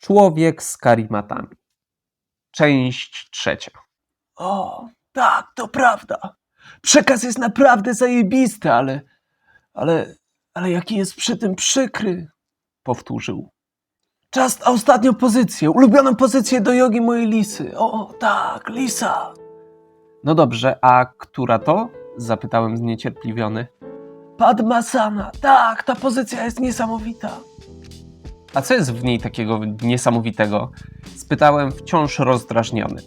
Człowiek z karimatami. Część trzecia. O, tak, to prawda. Przekaz jest naprawdę zajebisty, ale. Ale. Ale jaki jest przy tym przykry. Powtórzył. Czas na ostatnią pozycję, ulubioną pozycję do jogi mojej lisy. O, tak, lisa. No dobrze, a która to? Zapytałem zniecierpliwiony. Padmasana. Tak, ta pozycja jest niesamowita. A co jest w niej takiego niesamowitego? Spytałem wciąż rozdrażniony.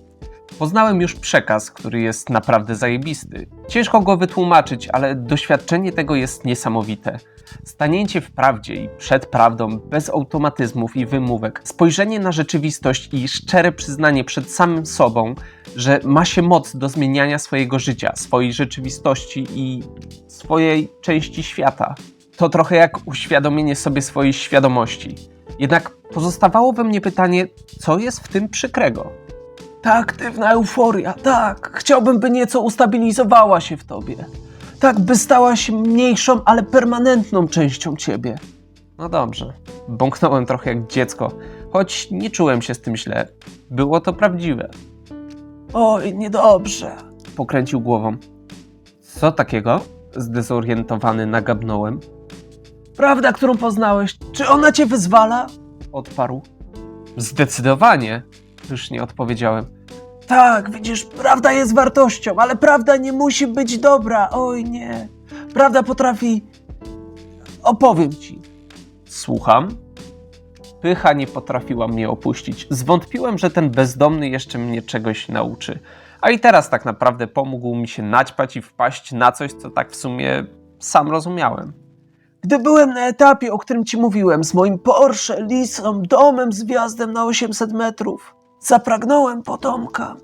Poznałem już przekaz, który jest naprawdę zajebisty. Ciężko go wytłumaczyć, ale doświadczenie tego jest niesamowite. Stanięcie w prawdzie i przed prawdą, bez automatyzmów i wymówek, spojrzenie na rzeczywistość i szczere przyznanie przed samym sobą, że ma się moc do zmieniania swojego życia, swojej rzeczywistości i swojej części świata. To trochę jak uświadomienie sobie swojej świadomości. Jednak pozostawało we mnie pytanie, co jest w tym przykrego? Ta aktywna euforia, tak. Chciałbym, by nieco ustabilizowała się w tobie. Tak, by stała się mniejszą, ale permanentną częścią ciebie. No dobrze. Bąknąłem trochę jak dziecko, choć nie czułem się z tym źle. Było to prawdziwe. Oj, niedobrze. Pokręcił głową. Co takiego? Zdezorientowany nagabnąłem. Prawda, którą poznałeś, czy ona cię wyzwala? Odparł. Zdecydowanie. Już nie odpowiedziałem. Tak, widzisz, prawda jest wartością, ale prawda nie musi być dobra. Oj nie. Prawda potrafi. Opowiem ci. Słucham. Pycha nie potrafiła mnie opuścić. Zwątpiłem, że ten bezdomny jeszcze mnie czegoś nauczy. A i teraz tak naprawdę pomógł mi się naćpać i wpaść na coś, co tak w sumie sam rozumiałem. Gdy byłem na etapie, o którym ci mówiłem, z moim Porsche, lisą, domem z wjazdem na 800 metrów, zapragnąłem potomka.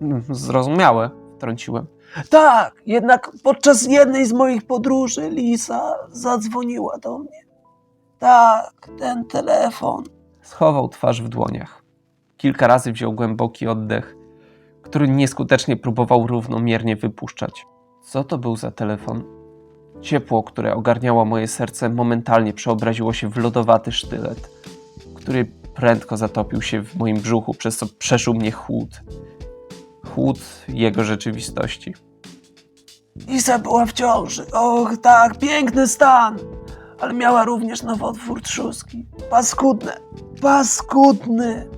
Mm, Zrozumiałe, wtrąciłem. Tak, jednak podczas jednej z moich podróży Lisa zadzwoniła do mnie. Tak, ten telefon. Schował twarz w dłoniach. Kilka razy wziął głęboki oddech, który nieskutecznie próbował równomiernie wypuszczać. Co to był za telefon? Ciepło, które ogarniało moje serce, momentalnie przeobraziło się w lodowaty sztylet, który prędko zatopił się w moim brzuchu, przez co przeszył mnie chłód. Chłód jego rzeczywistości. Lisa była w ciąży. Och, tak, piękny stan. Ale miała również nowotwór trzustki. Paskudne, paskudny.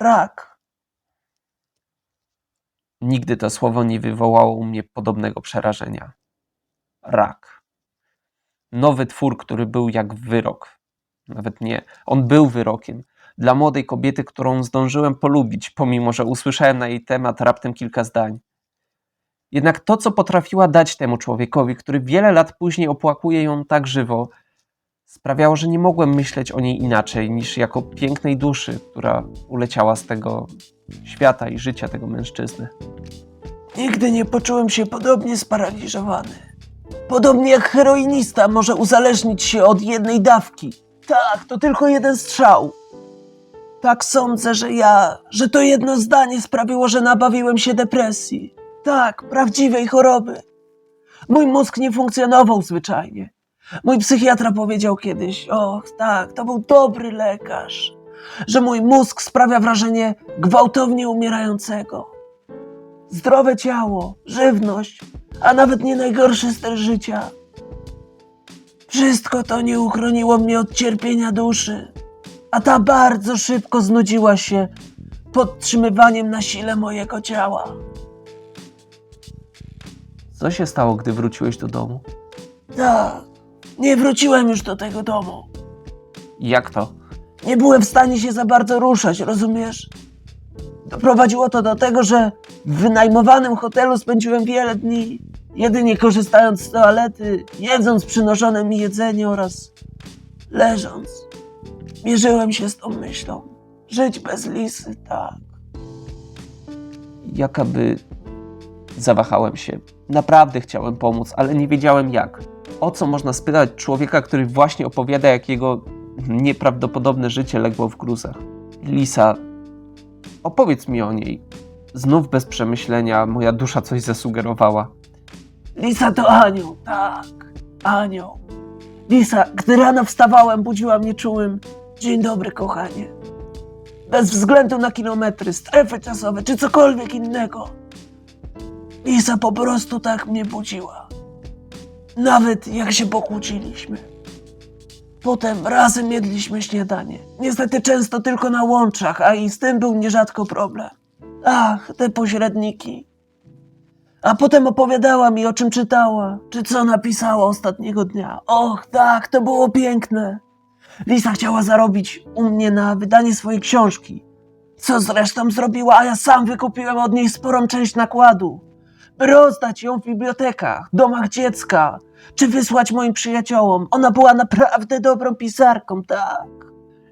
Rak. Nigdy to słowo nie wywołało u mnie podobnego przerażenia. Rak. Nowy twór, który był jak wyrok. Nawet nie, on był wyrokiem. Dla młodej kobiety, którą zdążyłem polubić, pomimo że usłyszałem na jej temat raptem kilka zdań. Jednak to, co potrafiła dać temu człowiekowi, który wiele lat później opłakuje ją tak żywo, sprawiało, że nie mogłem myśleć o niej inaczej niż jako pięknej duszy, która uleciała z tego świata i życia tego mężczyzny. Nigdy nie poczułem się podobnie sparaliżowany. Podobnie jak heroinista może uzależnić się od jednej dawki. Tak, to tylko jeden strzał. Tak sądzę, że ja, że to jedno zdanie sprawiło, że nabawiłem się depresji. Tak, prawdziwej choroby. Mój mózg nie funkcjonował zwyczajnie. Mój psychiatra powiedział kiedyś, och tak, to był dobry lekarz, że mój mózg sprawia wrażenie gwałtownie umierającego. Zdrowe ciało, żywność, a nawet nie najgorszy styl życia. Wszystko to nie uchroniło mnie od cierpienia duszy, a ta bardzo szybko znudziła się podtrzymywaniem na sile mojego ciała. Co się stało, gdy wróciłeś do domu? Tak, nie wróciłem już do tego domu. Jak to? Nie byłem w stanie się za bardzo ruszać, rozumiesz? Doprowadziło to do tego, że w wynajmowanym hotelu spędziłem wiele dni, jedynie korzystając z toalety, jedząc przynoszone mi jedzenie oraz leżąc. Mierzyłem się z tą myślą. Żyć bez lisy, tak. Jakaby. Zawahałem się. Naprawdę chciałem pomóc, ale nie wiedziałem jak. O co można spytać człowieka, który właśnie opowiada, jak jego nieprawdopodobne życie legło w gruzach? Lisa, opowiedz mi o niej. Znów bez przemyślenia moja dusza coś zasugerowała. Lisa to anioł, tak, anioł. Lisa, gdy rano wstawałem, budziła mnie czułym, Dzień dobry, kochanie. Bez względu na kilometry, strefy czasowe czy cokolwiek innego. Lisa po prostu tak mnie budziła. Nawet jak się pokłóciliśmy. Potem razem jedliśmy śniadanie. Niestety często tylko na łączach, a i z tym był nierzadko problem. Ach, te pośredniki. A potem opowiadała mi, o czym czytała, czy co napisała ostatniego dnia. Och, tak, to było piękne. Lisa chciała zarobić u mnie na wydanie swojej książki. Co zresztą zrobiła, a ja sam wykupiłem od niej sporą część nakładu. Rozdać ją w bibliotekach, domach dziecka, czy wysłać moim przyjaciołom. Ona była naprawdę dobrą pisarką, tak.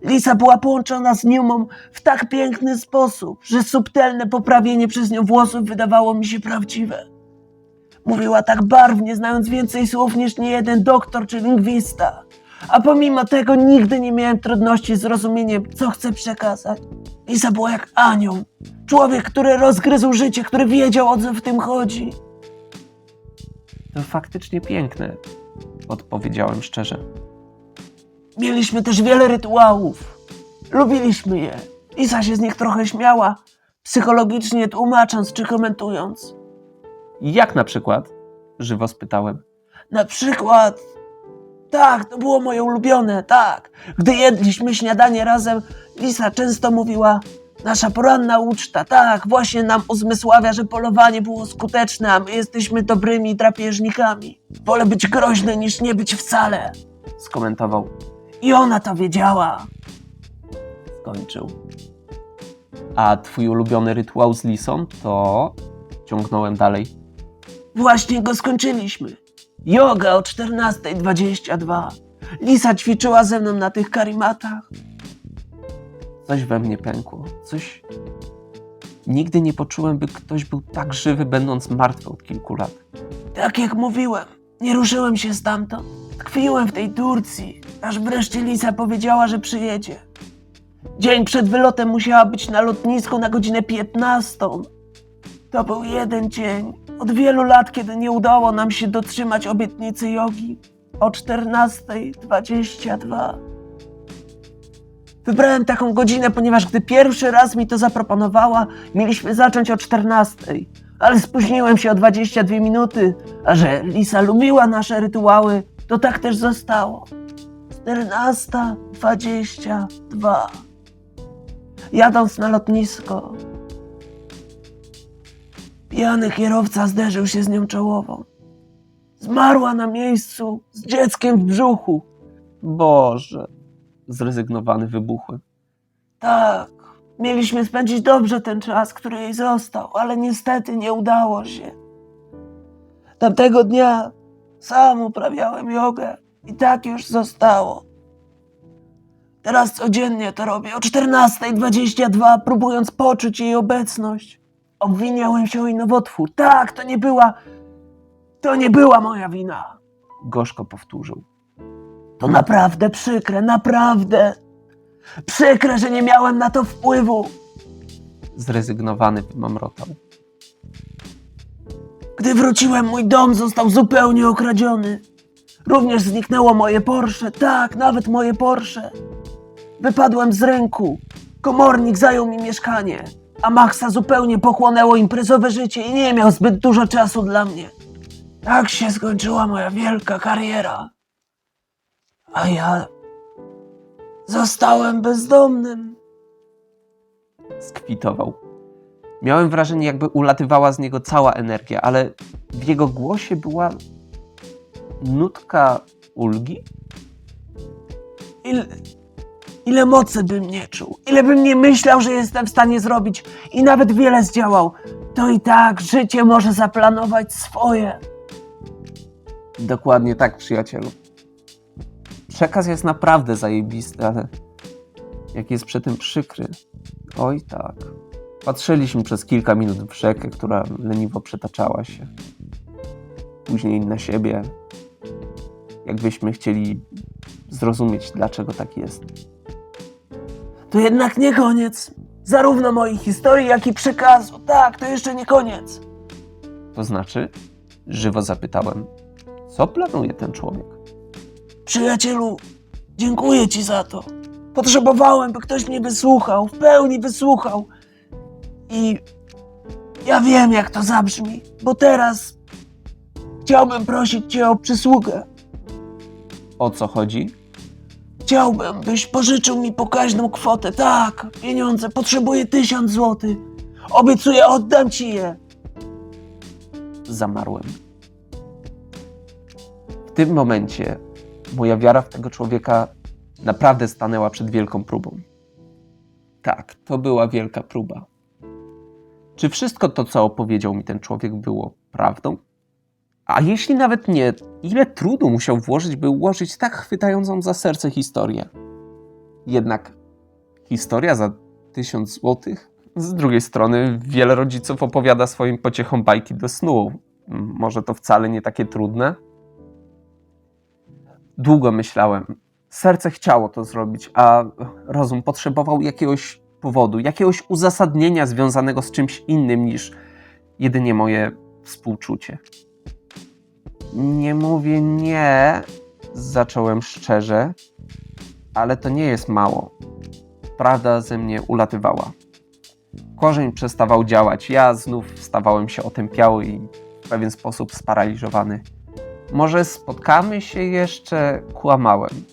Lisa była połączona z Newmą w tak piękny sposób, że subtelne poprawienie przez nią włosów wydawało mi się prawdziwe. Mówiła tak barwnie, znając więcej słów niż niejeden doktor czy lingwista. A pomimo tego nigdy nie miałem trudności z zrozumieniem, co chce przekazać. Lisa była jak anioł. Człowiek, który rozgryzł życie, który wiedział, o co w tym chodzi. To faktycznie piękne, odpowiedziałem szczerze. Mieliśmy też wiele rytuałów. Lubiliśmy je. Lisa się z nich trochę śmiała, psychologicznie tłumacząc czy komentując. Jak na przykład? Żywo spytałem. Na przykład. Tak, to było moje ulubione, tak. Gdy jedliśmy śniadanie razem, Lisa często mówiła: Nasza poranna uczta, tak, właśnie nam uzmysławia, że polowanie było skuteczne, a my jesteśmy dobrymi drapieżnikami. Wolę być groźny niż nie być wcale. Skomentował. I ona to wiedziała. Skończył. A twój ulubiony rytuał z Lisą to... Ciągnąłem dalej. Właśnie go skończyliśmy. Yoga o 14.22. Lisa ćwiczyła ze mną na tych karimatach. Coś we mnie pękło. Coś... Nigdy nie poczułem, by ktoś był tak żywy, będąc martwy od kilku lat. Tak jak mówiłem, nie ruszyłem się stamtąd. Tkwiłem w tej Turcji, aż wreszcie Lisa powiedziała, że przyjedzie. Dzień przed wylotem musiała być na lotnisku na godzinę 15. To był jeden dzień od wielu lat, kiedy nie udało nam się dotrzymać obietnicy jogi o 14.22. Wybrałem taką godzinę, ponieważ gdy pierwszy raz mi to zaproponowała, mieliśmy zacząć o 14.00 ale spóźniłem się o 22 minuty, a że Lisa lubiła nasze rytuały, to tak też zostało. 14.22. Jadąc na lotnisko, pijany kierowca zderzył się z nią czołową. Zmarła na miejscu z dzieckiem w brzuchu. Boże. Zrezygnowany wybuchłem. Tak, mieliśmy spędzić dobrze ten czas, który jej został, ale niestety nie udało się. Tamtego dnia sam uprawiałem jogę i tak już zostało. Teraz codziennie to robię o 14.22, próbując poczuć jej obecność. Obwiniałem się jej nowotwór. Tak, to nie była. To nie była moja wina. Gorzko powtórzył. To naprawdę przykre, naprawdę. Przykre, że nie miałem na to wpływu. Zrezygnowany wymamrotał. Gdy wróciłem, mój dom został zupełnie okradziony. Również zniknęło moje Porsche, tak, nawet moje Porsche. Wypadłem z ręku. Komornik zajął mi mieszkanie, a Maxa zupełnie pochłonęło imprezowe życie i nie miał zbyt dużo czasu dla mnie. Tak się skończyła moja wielka kariera. A ja zostałem bezdomnym. Skwitował. Miałem wrażenie, jakby ulatywała z niego cała energia, ale w jego głosie była nutka ulgi. Ile, ile mocy bym nie czuł, ile bym nie myślał, że jestem w stanie zrobić i nawet wiele zdziałał, to i tak życie może zaplanować swoje. Dokładnie tak, przyjacielu. Przekaz jest naprawdę zajebisty, ale jak jest przy tym przykry. Oj tak. Patrzyliśmy przez kilka minut w rzekę, która leniwo przetaczała się. Później na siebie. Jakbyśmy chcieli zrozumieć, dlaczego tak jest. To jednak nie koniec. Zarówno mojej historii, jak i przekazu. Tak, to jeszcze nie koniec. To znaczy? Żywo zapytałem. Co planuje ten człowiek? Przyjacielu, dziękuję ci za to. Potrzebowałem, by ktoś mnie wysłuchał, w pełni wysłuchał. I ja wiem, jak to zabrzmi, bo teraz chciałbym prosić cię o przysługę. O co chodzi? Chciałbym, byś pożyczył mi pokaźną kwotę. Tak, pieniądze, potrzebuję tysiąc złotych. Obiecuję, oddam ci je. Zamarłem. W tym momencie moja wiara w tego człowieka naprawdę stanęła przed wielką próbą. Tak, to była wielka próba. Czy wszystko to, co opowiedział mi ten człowiek, było prawdą? A jeśli nawet nie, ile trudu musiał włożyć, by ułożyć tak chwytającą za serce historię? Jednak historia za tysiąc złotych? Z drugiej strony, wiele rodziców opowiada swoim pociechom bajki do snu. Może to wcale nie takie trudne? Długo myślałem. Serce chciało to zrobić, a rozum potrzebował jakiegoś powodu, jakiegoś uzasadnienia związanego z czymś innym niż jedynie moje współczucie. Nie mówię nie, zacząłem szczerze, ale to nie jest mało. Prawda ze mnie ulatywała. Korzeń przestawał działać. Ja znów stawałem się otępiały i w pewien sposób sparaliżowany. Może spotkamy się jeszcze? Kłamałem.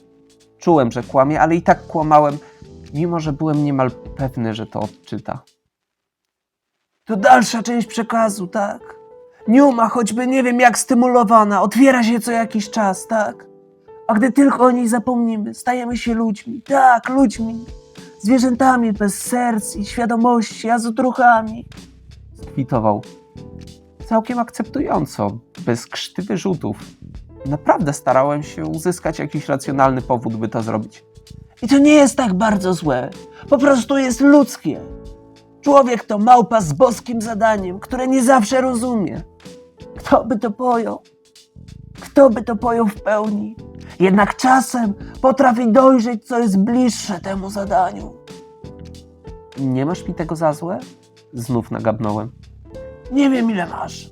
Czułem, że kłamie, ale i tak kłamałem, mimo że byłem niemal pewny, że to odczyta. To dalsza część przekazu, tak? Niuma, choćby nie wiem jak stymulowana, otwiera się co jakiś czas, tak? A gdy tylko o niej zapomnimy, stajemy się ludźmi, tak, ludźmi. Zwierzętami bez serc i świadomości, a z odruchami. Kwitował całkiem akceptująco, bez krzty wyrzutów. Naprawdę starałem się uzyskać jakiś racjonalny powód, by to zrobić. I to nie jest tak bardzo złe. Po prostu jest ludzkie. Człowiek to małpa z boskim zadaniem, które nie zawsze rozumie. Kto by to pojął? Kto by to pojął w pełni? Jednak czasem potrafi dojrzeć, co jest bliższe temu zadaniu. Nie masz mi tego za złe? Znów nagabnąłem. Nie wiem, ile masz,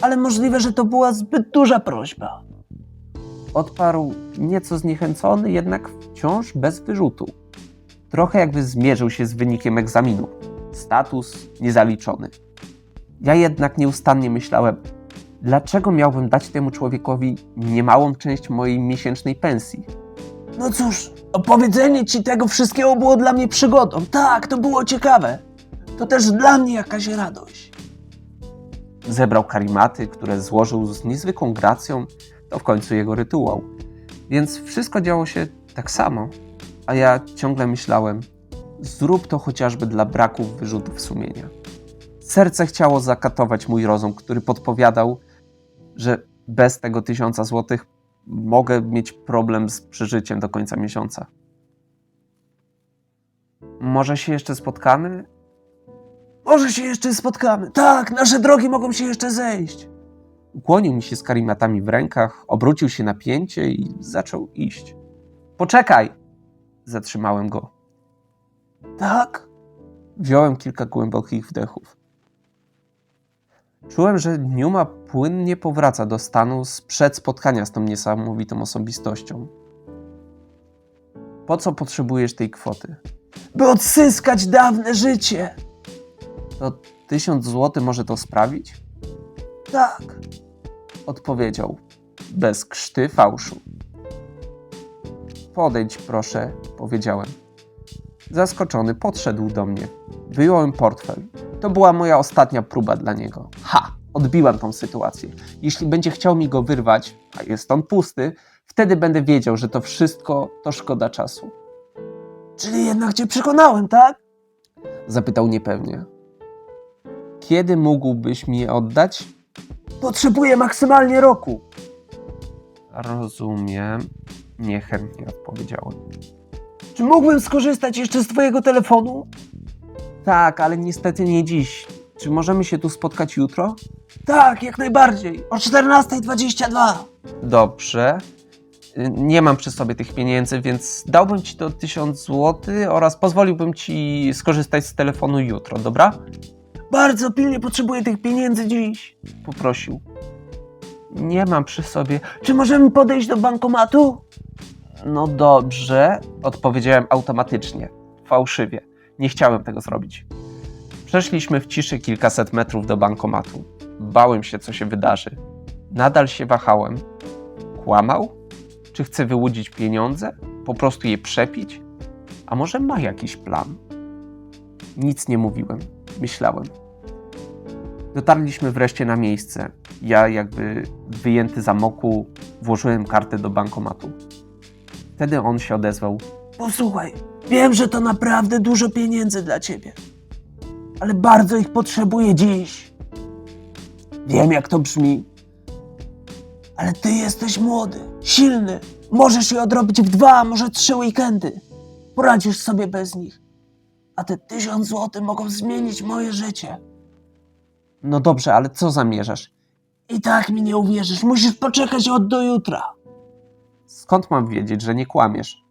ale możliwe, że to była zbyt duża prośba. Odparł nieco zniechęcony, jednak wciąż bez wyrzutu. Trochę jakby zmierzył się z wynikiem egzaminu. Status niezaliczony. Ja jednak nieustannie myślałem, dlaczego miałbym dać temu człowiekowi niemałą część mojej miesięcznej pensji. No cóż, opowiedzenie ci tego wszystkiego było dla mnie przygodą. Tak, to było ciekawe. To też dla mnie jakaś radość. Zebrał karimaty, które złożył z niezwykłą gracją, to w końcu jego rytuał. Więc wszystko działo się tak samo, a ja ciągle myślałem, zrób to chociażby dla braku wyrzutów sumienia. Serce chciało zakatować mój rozum, który podpowiadał, że bez tego tysiąca złotych mogę mieć problem z przeżyciem do końca miesiąca. Może się jeszcze spotkamy? Może się jeszcze spotkamy. Tak, nasze drogi mogą się jeszcze zejść. Ukłonił mi się z karimatami w rękach, obrócił się na pięcie i zaczął iść. Poczekaj! Zatrzymałem go. Tak? Wziąłem kilka głębokich wdechów. Czułem, że Niuma płynnie powraca do stanu sprzed spotkania z tą niesamowitą osobistością. Po co potrzebujesz tej kwoty? By odzyskać dawne życie. To tysiąc złotych może to sprawić? Tak. Odpowiedział, bez krzty fałszu. Podejdź, proszę, powiedziałem. Zaskoczony podszedł do mnie. Wyjąłem portfel. To była moja ostatnia próba dla niego. Ha! Odbiłem tą sytuację. Jeśli będzie chciał mi go wyrwać, a jest on pusty, wtedy będę wiedział, że to wszystko to szkoda czasu. Czyli jednak cię przekonałem, tak? Zapytał niepewnie. Kiedy mógłbyś mi je oddać? Potrzebuję maksymalnie roku. Rozumiem. Niechętnie odpowiedziałem. Czy mógłbym skorzystać jeszcze z twojego telefonu? Tak, ale niestety nie dziś. Czy możemy się tu spotkać jutro? Tak, jak najbardziej. O 14.22. Dobrze. Y, Nie mam przy sobie tych pieniędzy, więc dałbym ci to 1000 zł oraz pozwoliłbym ci skorzystać z telefonu jutro, dobra? Bardzo pilnie potrzebuję tych pieniędzy dziś. Poprosił. Nie mam przy sobie. Czy możemy podejść do bankomatu? No dobrze, odpowiedziałem automatycznie, fałszywie. Nie chciałem tego zrobić. Przeszliśmy w ciszy kilkaset metrów do bankomatu. Bałem się, co się wydarzy. Nadal się wahałem. Kłamał? Czy chce wyłudzić pieniądze? Po prostu je przepić? A może ma jakiś plan? Nic nie mówiłem. Myślałem. Dotarliśmy wreszcie na miejsce. Ja, jakby wyjęty z amoku, włożyłem kartę do bankomatu. Wtedy on się odezwał. Posłuchaj, wiem, że to naprawdę dużo pieniędzy dla ciebie, ale bardzo ich potrzebuję dziś. Wiem, jak to brzmi, ale ty jesteś młody, silny. Możesz je odrobić w dwa, może trzy weekendy. Poradzisz sobie bez nich. A te tysiąc złotych mogą zmienić moje życie. No dobrze, ale co zamierzasz? I tak mi nie uwierzysz, musisz poczekać od do jutra. Skąd mam wiedzieć, że nie kłamiesz?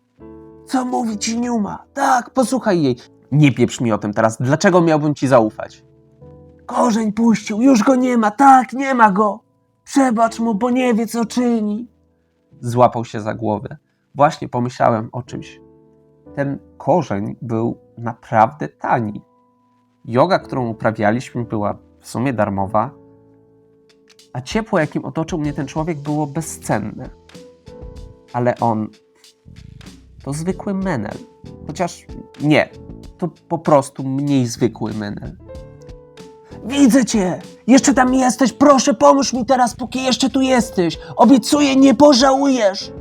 Co mówi ci Niuma? Tak, Posłuchaj jej. Nie pieprz mi o tym teraz. Dlaczego miałbym ci zaufać? Korzeń puścił, już go nie ma, tak, nie ma go. Przebacz mu, bo nie wie, co czyni. Złapał się za głowę. Właśnie pomyślałem o czymś. Ten korzeń był naprawdę tani. Yoga, którą uprawialiśmy, była w sumie darmowa, a ciepło, jakim otoczył mnie ten człowiek, było bezcenne. Ale on to zwykły menel. Chociaż nie, to po prostu mniej zwykły menel. Widzę cię. Jeszcze tam jesteś, proszę, pomóż mi teraz, póki jeszcze tu jesteś. Obiecuję, nie pożałujesz.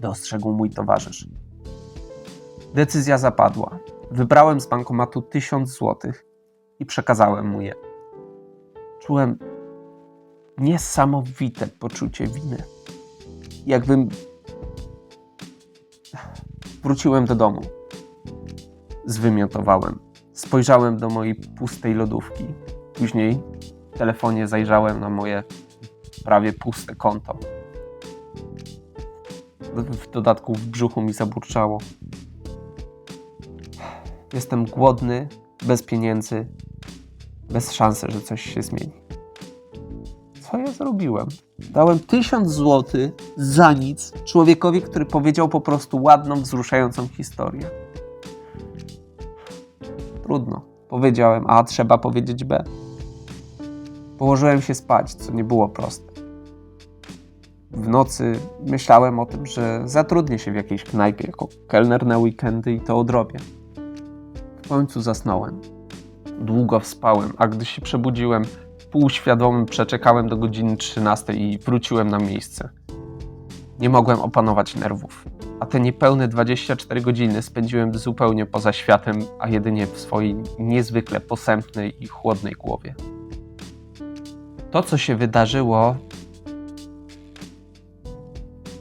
dostrzegł mój towarzysz. Decyzja zapadła. Wybrałem z bankomatu tysiąc złotych i przekazałem mu je. Czułem niesamowite poczucie winy. Jakbym. Wróciłem do domu. Zwymiotowałem. Spojrzałem do mojej pustej lodówki. Później w telefonie zajrzałem na moje prawie puste konto. W dodatku w brzuchu mi zaburczało. Jestem głodny, bez pieniędzy, bez szansy, że coś się zmieni. Co ja zrobiłem? Dałem tysiąc złotych za nic człowiekowi, który powiedział po prostu ładną, wzruszającą historię. Trudno. Powiedziałem A, trzeba powiedzieć B. Położyłem się spać, co nie było proste. W nocy myślałem o tym, że zatrudnię się w jakiejś knajpie jako kelner na weekendy i to odrobię. W końcu zasnąłem. Długo wspałem, a gdy się przebudziłem, półświadomym przeczekałem do godziny 13 i wróciłem na miejsce. Nie mogłem opanować nerwów, a te niepełne 24 godziny spędziłem zupełnie poza światem, a jedynie w swojej niezwykle posępnej i chłodnej głowie. To, co się wydarzyło,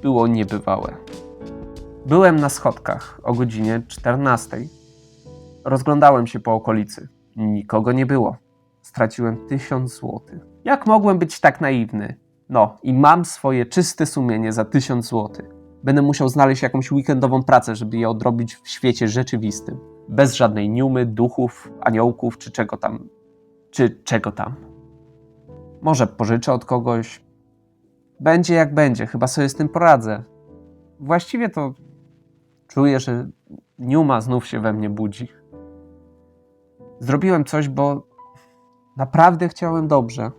było niebywałe. Byłem na schodkach o godzinie 14. Rozglądałem się po okolicy. Nikogo nie było. Straciłem tysiąc złotych. Jak mogłem być tak naiwny? No, i mam swoje czyste sumienie za tysiąc złotych. Będę musiał znaleźć jakąś weekendową pracę, żeby je odrobić w świecie rzeczywistym. Bez żadnej niumy, duchów, aniołków czy czego tam. Czy czego tam. Może pożyczę od kogoś, będzie jak będzie, chyba sobie z tym poradzę. Właściwie to czuję, że Niuma znów się we mnie budzi. Zrobiłem coś, bo naprawdę chciałem dobrze.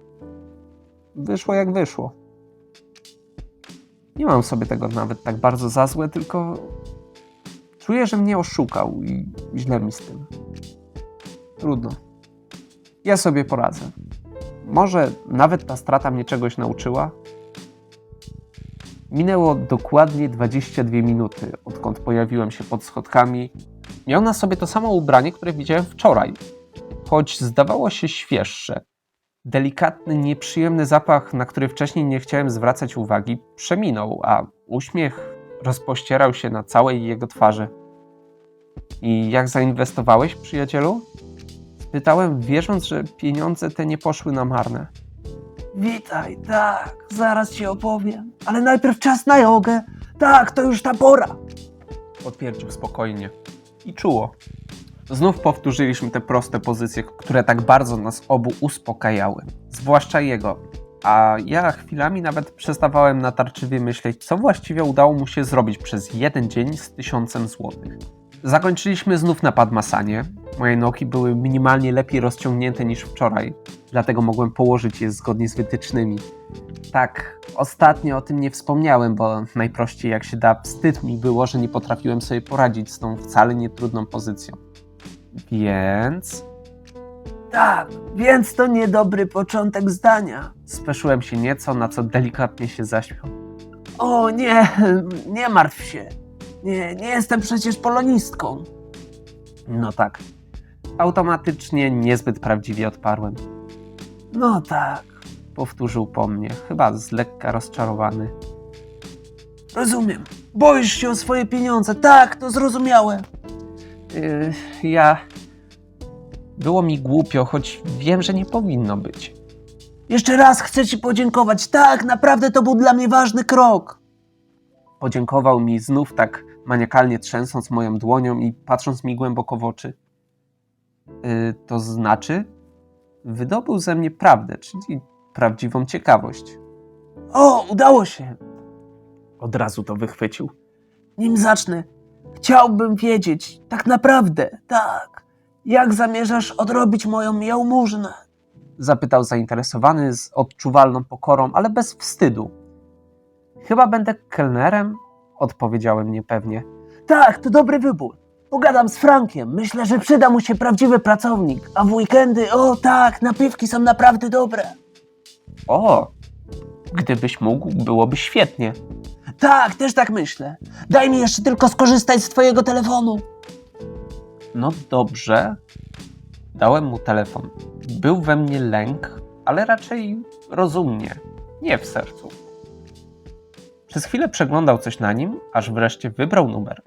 Wyszło jak wyszło. Nie mam sobie tego nawet tak bardzo za złe, tylko czuję, że mnie oszukał i źle mi z tym. Trudno. Ja sobie poradzę. Może nawet ta strata mnie czegoś nauczyła, Minęło dokładnie 22 minuty, odkąd pojawiłem się pod schodkami. Miał na sobie to samo ubranie, które widziałem wczoraj, choć zdawało się świeższe. Delikatny, nieprzyjemny zapach, na który wcześniej nie chciałem zwracać uwagi, przeminął, a uśmiech rozpościerał się na całej jego twarzy. I jak zainwestowałeś, przyjacielu? Spytałem, wierząc, że pieniądze te nie poszły na marne. Witaj, tak, zaraz ci opowiem. Ale najpierw czas na jogę. Tak, to już ta pora. Potwierdził spokojnie i czuło. Znów powtórzyliśmy te proste pozycje, które tak bardzo nas obu uspokajały. Zwłaszcza jego. A ja chwilami nawet przestawałem natarczywie myśleć, co właściwie udało mu się zrobić przez jeden dzień z tysiącem złotych. Zakończyliśmy znów na Padmasanie. Moje nogi były minimalnie lepiej rozciągnięte niż wczoraj, dlatego mogłem położyć je zgodnie z wytycznymi. Tak, ostatnio o tym nie wspomniałem, bo najprościej jak się da, wstyd mi było, że nie potrafiłem sobie poradzić z tą wcale nietrudną pozycją. Więc Tak, więc to niedobry początek zdania. speszyłem się nieco, na co delikatnie się zaśmiał. O nie, nie martw się. Nie, nie jestem przecież polonistką. No tak. Automatycznie niezbyt prawdziwie odparłem. No tak, Powtórzył po mnie, chyba z lekka rozczarowany. rozumiem. Boisz się o swoje pieniądze. Tak, to zrozumiałe. Yy, ja. Było mi głupio, choć wiem, że nie powinno być. Jeszcze raz chcę ci podziękować. Tak, naprawdę to był dla mnie ważny krok. Podziękował mi znów tak maniakalnie trzęsąc moją dłonią i patrząc mi głęboko w oczy. Yy, to znaczy, wydobył ze mnie prawdę, czyli prawdziwą ciekawość. O, udało się. Od razu to wychwycił. Nim zacznę, chciałbym wiedzieć, tak naprawdę, tak, jak zamierzasz odrobić moją jałmużnę? Zapytał zainteresowany z odczuwalną pokorą, ale bez wstydu. Chyba będę kelnerem? Odpowiedziałem niepewnie. Tak, to dobry wybór. Pogadam z Frankiem. Myślę, że przyda mu się prawdziwy pracownik. A w weekendy, o tak, napiwki są naprawdę dobre. O, gdybyś mógł, byłoby świetnie. Tak, też tak myślę. Daj mi jeszcze tylko skorzystać z twojego telefonu. No dobrze. Dałem mu telefon. Był we mnie lęk, ale raczej rozumnie, nie w sercu. Przez chwilę przeglądał coś na nim, aż wreszcie wybrał numer.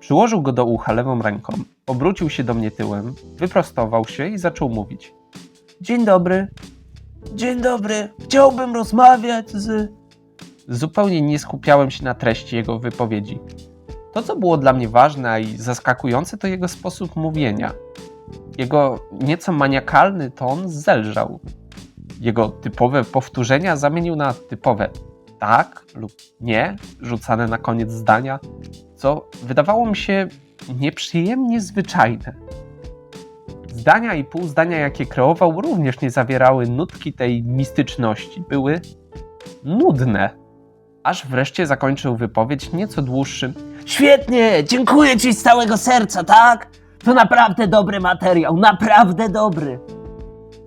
Przyłożył go do ucha lewą ręką, obrócił się do mnie tyłem, wyprostował się i zaczął mówić. Dzień dobry. Dzień dobry. Chciałbym rozmawiać z... Zupełnie nie skupiałem się na treści jego wypowiedzi. To, co było dla mnie ważne i zaskakujące, to jego sposób mówienia. Jego nieco maniakalny ton zelżał. Jego typowe powtórzenia zamienił na typowe tak lub nie, rzucane na koniec zdania, co wydawało mi się nieprzyjemnie zwyczajne. Zdania i pół zdania, jakie kreował, również nie zawierały nutki tej mistyczności. Były nudne aż wreszcie zakończył wypowiedź nieco dłuższym. Świetnie, dziękuję ci z całego serca, tak? To naprawdę dobry materiał, naprawdę dobry.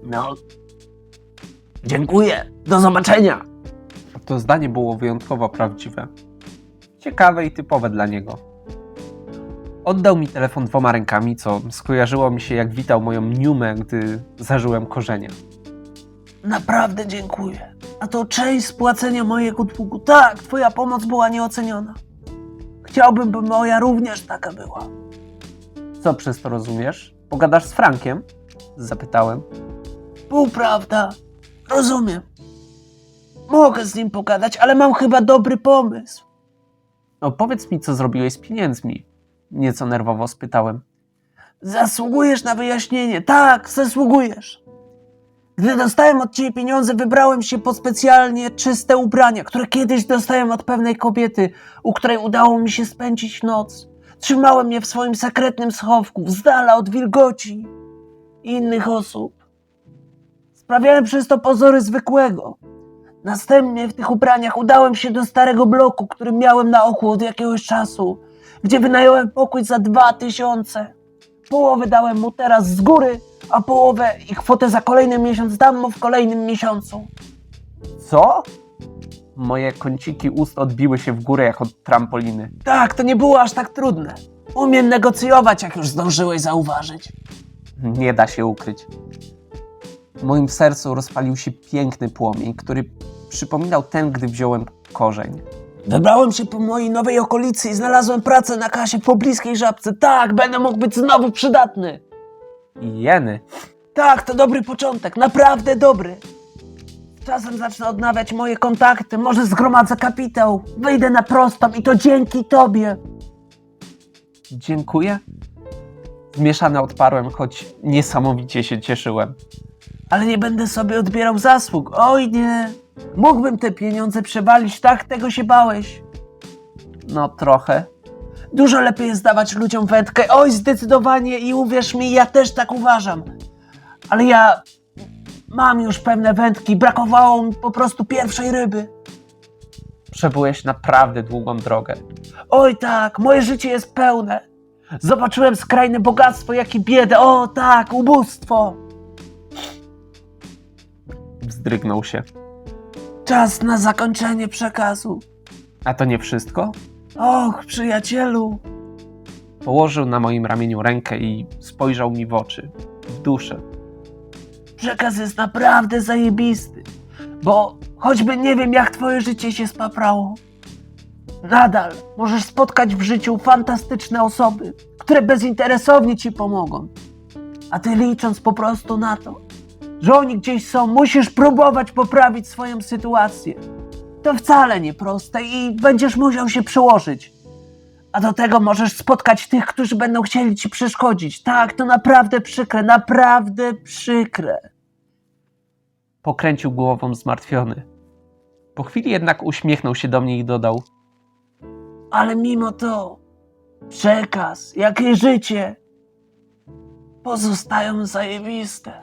No. Dziękuję. Do zobaczenia. To zdanie było wyjątkowo prawdziwe. Ciekawe i typowe dla niego. Oddał mi telefon dwoma rękami, co skojarzyło mi się jak witał moją niumę, gdy zażyłem korzenia. Naprawdę dziękuję. A to część spłacenia mojego długu. Tak, twoja pomoc była nieoceniona. Chciałbym, by moja również taka była. Co przez to rozumiesz? Pogadasz z Frankiem? Zapytałem. Półprawda. Rozumiem. Mogę z nim pogadać, ale mam chyba dobry pomysł. Opowiedz mi, co zrobiłeś z pieniędzmi. Nieco nerwowo spytałem. Zasługujesz na wyjaśnienie. Tak, zasługujesz. Gdy dostałem od ciebie pieniądze, wybrałem się po specjalnie czyste ubrania, które kiedyś dostałem od pewnej kobiety, u której udało mi się spędzić noc. Trzymałem je w swoim sekretnym schowku, z dala od wilgoci i innych osób. Sprawiałem przez to pozory zwykłego. Następnie w tych ubraniach udałem się do starego bloku, który miałem na oku od jakiegoś czasu, gdzie wynająłem pokój za dwa tysiące. Połowę dałem mu teraz z góry, a połowę i kwotę za kolejny miesiąc dam mu w kolejnym miesiącu. Co? Moje kąciki ust odbiły się w górę jak od trampoliny. Tak, to nie było aż tak trudne. Umiem negocjować, jak już zdążyłeś zauważyć. Nie da się ukryć. W moim sercu rozpalił się piękny płomień, który przypominał ten, gdy wziąłem korzeń. Wybrałem się po mojej nowej okolicy i znalazłem pracę na kasie w pobliskiej żabce. Tak, będę mógł być znowu przydatny. Jeny. Tak, to dobry początek, naprawdę dobry. Czasem zacznę odnawiać moje kontakty, może zgromadzę kapitał, wyjdę na prostą i to dzięki tobie. Dziękuję. Zmieszany odparłem, choć niesamowicie się cieszyłem. Ale nie będę sobie odbierał zasług. Oj nie. Mógłbym te pieniądze przewalić, tak? Tego się bałeś. No trochę. Dużo lepiej jest dawać ludziom wędkę. Oj, zdecydowanie i uwierz mi, ja też tak uważam. Ale ja mam już pewne wędki, brakowało mi po prostu pierwszej ryby. Przebyłeś naprawdę długą drogę. Oj tak, moje życie jest pełne. Zobaczyłem skrajne bogactwo, jak i biedę. O tak, ubóstwo. Wzdrygnął się. Czas na zakończenie przekazu. A to nie wszystko? Och, przyjacielu. Położył na moim ramieniu rękę i spojrzał mi w oczy, w duszę. Przekaz jest naprawdę zajebisty. Bo choćby nie wiem, jak twoje życie się spaprało, nadal możesz spotkać w życiu fantastyczne osoby, które bezinteresownie ci pomogą. A ty licząc po prostu na to, że oni gdzieś są, musisz próbować poprawić swoją sytuację. To wcale nie proste i będziesz musiał się przełożyć. A do tego możesz spotkać tych, którzy będą chcieli ci przeszkodzić. Tak, to naprawdę przykre, naprawdę przykre. Pokręcił głową zmartwiony. Po chwili jednak uśmiechnął się do mnie i dodał: Ale mimo to przekaz, jak i życie pozostają zajebiste.